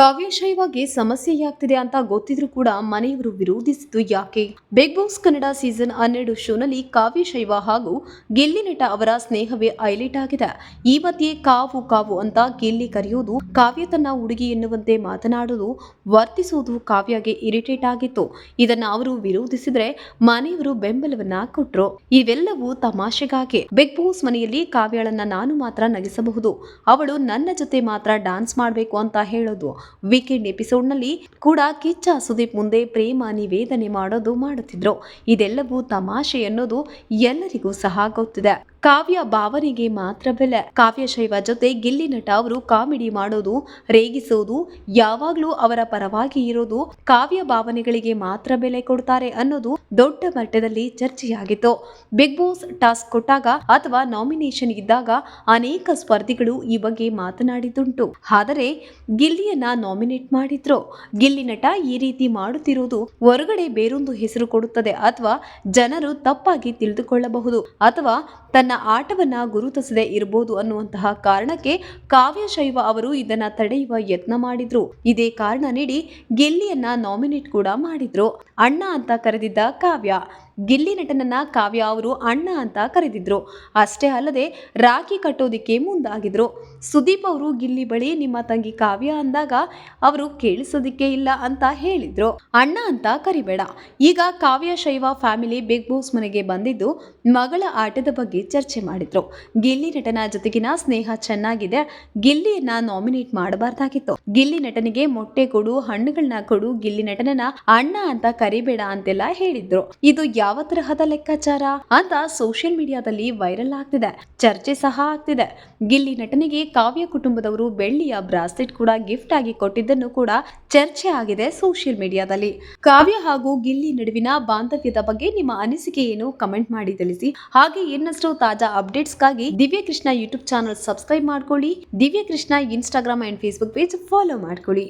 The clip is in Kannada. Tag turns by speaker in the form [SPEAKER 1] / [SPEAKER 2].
[SPEAKER 1] ಕಾವ್ಯಶೈವಾಗಿ ಸಮಸ್ಯೆಯಾಗ್ತಿದೆ ಅಂತ ಗೊತ್ತಿದ್ರು ಕೂಡ ಮನೆಯವರು ವಿರೋಧಿಸಿದ್ದು ಯಾಕೆ? ಬಿಗ್ ಬಾಸ್ ಕನ್ನಡ ಸೀಸನ್ ಹನ್ನೆರಡು ಶೋನಲ್ಲಿ ಕಾವ್ಯಶೈವ ಹಾಗೂ ಗಿಲ್ಲಿ ನಟ ಅವರ ಸ್ನೇಹವೇ ಹೈಲೈಟ್ ಆಗಿದೆ. ಈ ಮಧ್ಯೆ ಕಾವು ಕಾವು ಅಂತ ಗಿಲ್ಲಿ ಕರೆಯೋದು, ಕಾವ್ಯ ತನ್ನ ಹುಡುಗಿ ಎನ್ನುವಂತೆ ಮಾತನಾಡೋದು, ವರ್ತಿಸೋದು ಕಾವ್ಯಗೆ ಇರಿಟೇಟ್ ಆಗಿತ್ತು. ಇದನ್ನ ಅವರು ವಿರೋಧಿಸಿದ್ರೆ ಮನೆಯವರು ಬೆಂಬಲವನ್ನ ಕೊಟ್ರು. ಇವೆಲ್ಲವೂ ತಮಾಷೆಗಾಗಿ. ಬಿಗ್ ಬಾಸ್ ಮನೆಯಲ್ಲಿ ಕಾವ್ಯಳನ್ನ ನಾನು ಮಾತ್ರ ನಗಿಸಬಹುದು. ಅವಳು ನನ್ನ ಜೊತೆ ಮಾತ್ರ ಡಾನ್ಸ್ ಮಾಡಬೇಕು ಅಂತ ಹೇಳೋದು. ವೀಕೆಂಡ್ ಎಪಿಸೋಡ್ನಲ್ಲಿ ಕೂಡ ಕಿಚ್ಚ ಸುದೀಪ್ ಮುಂದೆ ಪ್ರೇಮ ನಿವೇದನೆ ಮಾಡೋದು ಮಾಡುತ್ತಿದ್ರು. ಇದೆಲ್ಲವೂ ತಮಾಷೆ ಅನ್ನೋದು ಎಲ್ಲರಿಗೂ ಸಹ ಗೊತ್ತಿದೆ. ಕಾವ್ಯ ಭಾವನೆಗೆ ಮಾತ್ರ ಬೆಲೆ. ಕಾವ್ಯ ಶೈವ ಜೊತೆ ಗಿಲ್ಲಿ ನಟ ಅವರು ಕಾಮಿಡಿ ಮಾಡೋದು, ರೇಗಿಸೋದು, ಯಾವಾಗ್ಲೂ ಅವರ ಪರವಾಗಿ ಇರೋದು ಕಾವ್ಯ ಭಾವನೆಗಳಿಗೆ ಮಾತ್ರ ಬೆಲೆ ಕೊಡ್ತಾರೆ ಅನ್ನೋದು ದೊಡ್ಡ ಮಟ್ಟದಲ್ಲಿ ಚರ್ಚೆಯಾಗಿತ್ತು. ಬಿಗ್ ಬಾಸ್ ಟಾಸ್ಕ್ ಕೊಟ್ಟಾಗ ಅಥವಾ ನಾಮಿನೇಷನ್ ಇದ್ದಾಗ ಅನೇಕ ಸ್ಪರ್ಧಿಗಳು ಈ ಬಗ್ಗೆ ಮಾತನಾಡಿದ್ದುಂಟು. ಆದರೆ ಗಿಲ್ಲಿಯನ್ನ ನಾಮಿನೇಟ್ ಮಾಡಿದ್ರು? ಗಿಲ್ಲಿ ನಟ ಈ ರೀತಿ ಮಾಡುತ್ತಿರುವುದು ಹೊರಗಡೆ ಬೇರೊಂದು ಹೆಸರು ಕೊಡುತ್ತದೆ ಅಥವಾ ಜನರು ತಪ್ಪಾಗಿ ತಿಳಿದುಕೊಳ್ಳಬಹುದು ಅಥವಾ ತನ್ನ ಆಟವನ್ನ ಗುರುತಿಸದೆ ಇರಬಹುದು ಅನ್ನುವಂತಹ ಕಾರಣಕ್ಕೆ ಕಾವ್ಯ ಶೈವ ಅವರು ಇದನ್ನ ತಡೆಯುವ ಯತ್ನ ಮಾಡಿದ್ರು. ಇದೇ ಕಾರಣ ನೀಡಿ ಗೆಲ್ಲಿಯನ್ನ ನಾಮಿನೇಟ್ ಕೂಡ ಮಾಡಿದ್ರು. ಅಣ್ಣ ಅಂತ ಕರೆದಿದ್ದ ಕಾವ್ಯ. ಗಿಲ್ಲಿ ನಟನನ್ನ ಕಾವ್ಯ ಅವರು ಅಣ್ಣ ಅಂತ ಕರೆದಿದ್ರು. ಅಷ್ಟೇ ಅಲ್ಲದೆ ರಾಖಿ ಕಟ್ಟೋದಿಕ್ಕೆ ಮುಂದಾಗಿದ್ರು. ಸುದೀಪ್ ಅವರು ಗಿಲ್ಲಿ ಬಳಿ ನಿಮ್ಮ ತಂಗಿ ಕಾವ್ಯ ಅಂದಾಗ ಅವರು ಕೇಳಿಸೋದಿಕ್ಕೆ ಇಲ್ಲ ಅಂತ ಹೇಳಿದ್ರು. ಅಣ್ಣ ಅಂತ ಕರಿಬೇಡ. ಈಗ ಕಾವ್ಯ ಶೈವ ಫ್ಯಾಮಿಲಿ ಬಿಗ್ ಬಾಸ್ ಮನೆಗೆ ಬಂದಿದ್ದು ಮಗಳ ಆಟದ ಬಗ್ಗೆ ಚರ್ಚೆ ಮಾಡಿದ್ರು. ಗಿಲ್ಲಿ ನಟನ ಜೊತೆಗಿನ ಸ್ನೇಹ ಚೆನ್ನಾಗಿದೆ. ಗಿಲ್ಲಿಯನ್ನ ನಾಮಿನೇಟ್ ಮಾಡಬಾರ್ದಾಗಿತ್ತು. ಗಿಲ್ಲಿ ನಟನಿಗೆ ಮೊಟ್ಟೆ ಕೊಡು ಹಣ್ಣುಗಳನ್ನ ಕೊಡು, ಗಿಲ್ಲಿ ನಟನನ್ನ ಅಣ್ಣ ಅಂತ ಕರಿಬೇಡ ಅಂತೆಲ್ಲ ಹೇಳಿದ್ರು. ಇದು ಯಾವ ತರಹದ ಲೆಕ್ಕಾಚಾರ? ಅಂತ ಸೋಷಿಯಲ್ ಮೀಡಿಯಾದಲ್ಲಿ ವೈರಲ್ ಆಗ್ತಿದೆ. ಚರ್ಚೆ ಸಹ ಆಗ್ತಿದೆ. ಗಿಲ್ಲಿ ನಟನಿಗೆ ಕಾವ್ಯ ಕುಟುಂಬದವರು ಬೆಳ್ಳಿಯ ಬ್ರಾಸ್ಲೆಟ್ ಕೂಡ ಗಿಫ್ಟ್ ಆಗಿ ಕೊಟ್ಟಿದ್ದನ್ನು ಕೂಡ ಚರ್ಚೆ ಆಗಿದೆ ಸೋಷಿಯಲ್ ಮೀಡಿಯಾದಲ್ಲಿ ಕಾವ್ಯ ಹಾಗೂ ಗಿಲ್ಲಿ ನಡುವಿನ ಬಾಂಧವ್ಯದ ಬಗ್ಗೆ ನಿಮ್ಮ ಅನಿಸಿಕೆ ಏನು? ಕಮೆಂಟ್ ಮಾಡಿ ತಿಳಿಸಿ. ಹಾಗೆ ಇನ್ನಷ್ಟು ತಾಜಾ ಅಪ್ಡೇಟ್ಸ್ಗಾಗಿ ದಿವ್ಯ ಕೃಷ್ಣ ಯೂಟ್ಯೂಬ್ ಚಾನಲ್ ಸಬ್ಸ್ಕ್ರೈಬ್ ಮಾಡ್ಕೊಳ್ಳಿ. Divya Krishna Instagram and Facebook page follow ಮಾಡ್ಕೊಳ್ಳಿ.